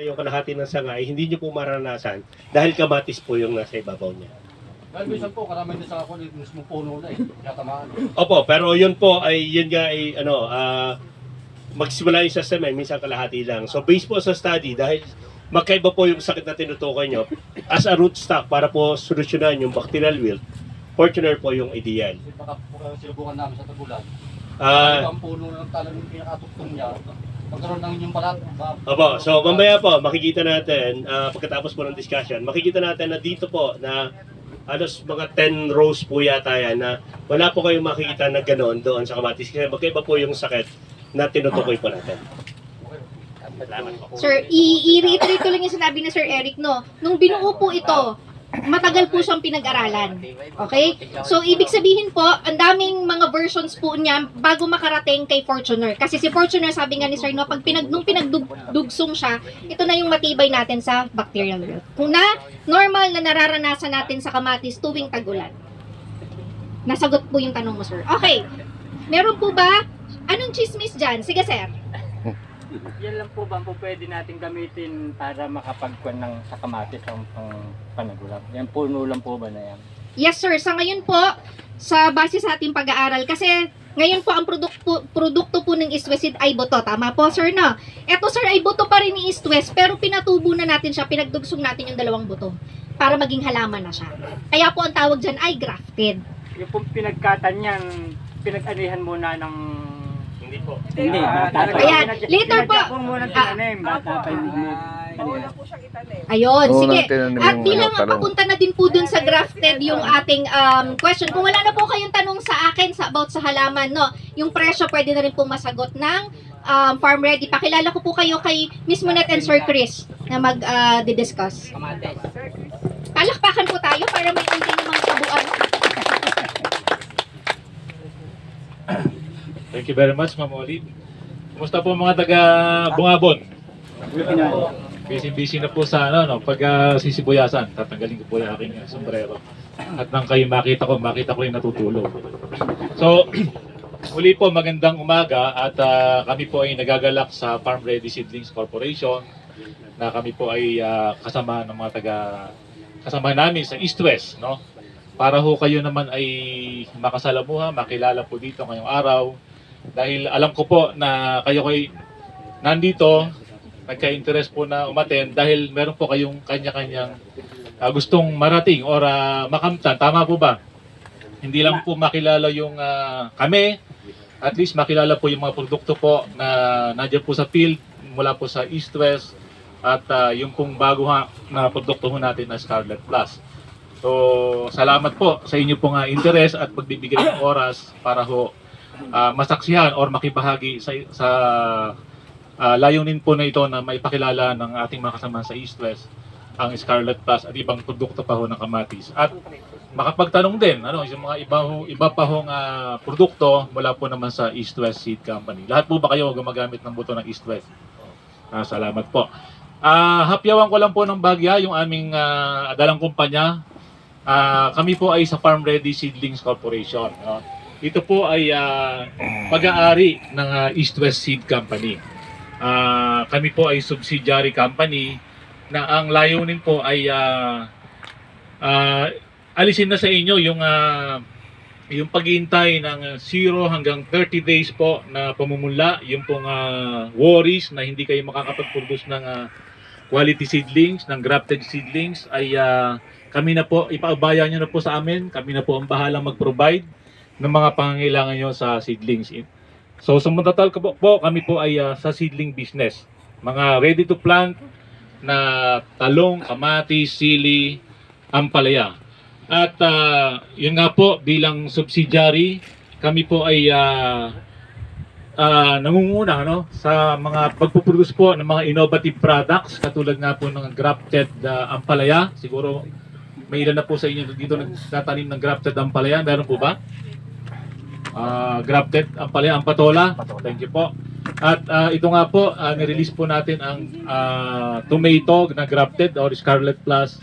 yung kalahati ng sanga ay hindi nyo po maranasan dahil kamatis po yung nasa ibabaw niya. Dahil minsan po, karamihan din sa ako, yung mismo puno na eh. Tinatamaan. Opo, pero yun po ay yun nga ay ano, ah magsimula yung sa semen, minsan kalahati lang. So based po sa study, dahil magkaiba po yung sakit na tinutukoy nyo, as a root stock para po solusyonan yung bacterial wilt, Fortuner po yung ideal. Kasi baka uh, sinubukan namin sa tagulan. Ah, ang puno ng talagang pinakatuktong niya. Pagkaroon ng inyong balat. ba- Opo, so mamaya po, makikita natin, ah, pagkatapos po ng discussion, makikita natin na dito po na alos mga 10 rows po yata yan na wala po kayong makikita na gano'n doon sa kamatis. Kasi magkaiba po yung sakit na tinutukoy po natin. Salamat po. Sir, i-reiterate ko lang yung sinabi ni Sir Eric, no? Nung binuo po ito, matagal po siyang pinag-aralan. Okay? So, ibig sabihin po, ang daming mga versions po niya bago makarating kay Fortuner. Kasi si Fortuner, sabi nga ni Sir, no, pag pinag, nung pinagdugsong siya, ito na yung matibay natin sa bacterial wilt. Kung na normal na nararanasan natin sa kamatis tuwing tag-ulan. Nasagot po yung tanong mo, Sir. Okay. Meron po ba? Anong chismis dyan? Sige, Sir. Yan lang po ba po pwede natin gamitin para makapagkuhan ng sa kamatis ang pang panagulang? Yan puno lang po ba na yan? Yes sir, sa ngayon po, sa base sa ating pag-aaral, kasi ngayon po ang produkto, produkto po ng East West ay boto. Tama po sir no? Ito sir ay boto pa rin ni East West, pero pinatubo na natin siya, pinagdugsong natin yung dalawang buto para maging halaman na siya. Kaya po ang tawag dyan ay grafted. Yung pong pinagkatan yan, pinag-anihan muna ng... Hindi po. Hindi, Ah, bata pa. Ayan, later po. pinagyan po muna Ah. tinanim, bata pa yung Mauna po siyang itanim. Ayun, sige. tinanim At yung bilang talong. papunta na din po dun sa grafted yung ating um, question. Kung wala na po kayong tanong sa akin sa about sa halaman, no, yung presyo pwede na rin po masagot ng um, Farm Ready. Pakilala ko po kayo kay Miss Monet and Sir Chris na mag-discuss. Palakpakan po tayo para may konting mga kabuuan. Thank you very much, Ma'am Olive. Kumusta po mga taga Bungabon? Busy-busy na po sa ano, no, pag ah, sisibuyasan. Tatanggalin ko po yung aking sombrero. At nang kayo makita ko, makita ko yung natutulog. So, muli po magandang umaga at ah, kami po ay nagagalak sa Farm Ready Seedlings Corporation na kami po ay ah, kasama ng mga taga kasama namin sa East West, no? Para ho kayo naman ay makasalamuha, makilala po dito ngayong araw dahil alam ko po na kayo ko'y nandito, nagka-interest po na umaten dahil meron po kayong kanya-kanyang ah, gustong marating or ah, makamtan. Tama po ba? Hindi lang po makilala yung ah, kami, at least makilala po yung mga produkto po na nandiyan po sa field mula po sa East West at ah, yung pong bago ha, na produkto ho natin na Scarlet Plus. So, salamat po sa inyo pong ah, interest at pagbibigay ng oras para ho ah, masaksihan or makibahagi sa, sa ah, layunin po na ito na maipakilala ng ating mga kasama sa East West ang Scarlet Plus at ibang produkto pa ho ng kamatis. At makapagtanong din, ano, yung mga iba, ho, iba pa hong ah, produkto mula po naman sa East West Seed Company. Lahat po ba kayo gumagamit ng buto ng East West? Ah, salamat po. Ah, hapyawan ko lang po ng bagya yung aming ah, dalang kumpanya. Ah, kami po ay sa Farm Ready Seedlings Corporation. no? Ito po ay ah, pag-aari ng ah, East West Seed Company. Ah, kami po ay subsidiary company na ang layunin po ay ah, ah, alisin na sa inyo yung ah, yung paghihintay ng 0 hanggang 30 days po na pamumula, yung pong ah, worries na hindi kayo makakapag-produce ng ah, quality seedlings, ng grafted seedlings ay ah, kami na po, ipaabaya nyo na po sa amin, kami na po ang bahalang mag-provide ng mga pangangailangan nyo sa seedlings. So sa Muntatal po, po, kami po ay ah, sa seedling business. Mga ready to plant na talong, kamatis, sili, ampalaya. At ah, yun nga po, bilang subsidiary, kami po ay ah, ah, nangunguna no, sa mga pagpuproduce po ng mga innovative products katulad nga po ng grafted ah, ampalaya. Siguro may ilan na po sa inyo dito nagtatanim ng grafted ampalaya. Meron po ba? Ah, grafted ampalaya, ampatola. Thank you po. At ah, ito nga po, ah, nirelease po natin ang ah, tomato na grafted or Scarlet Plus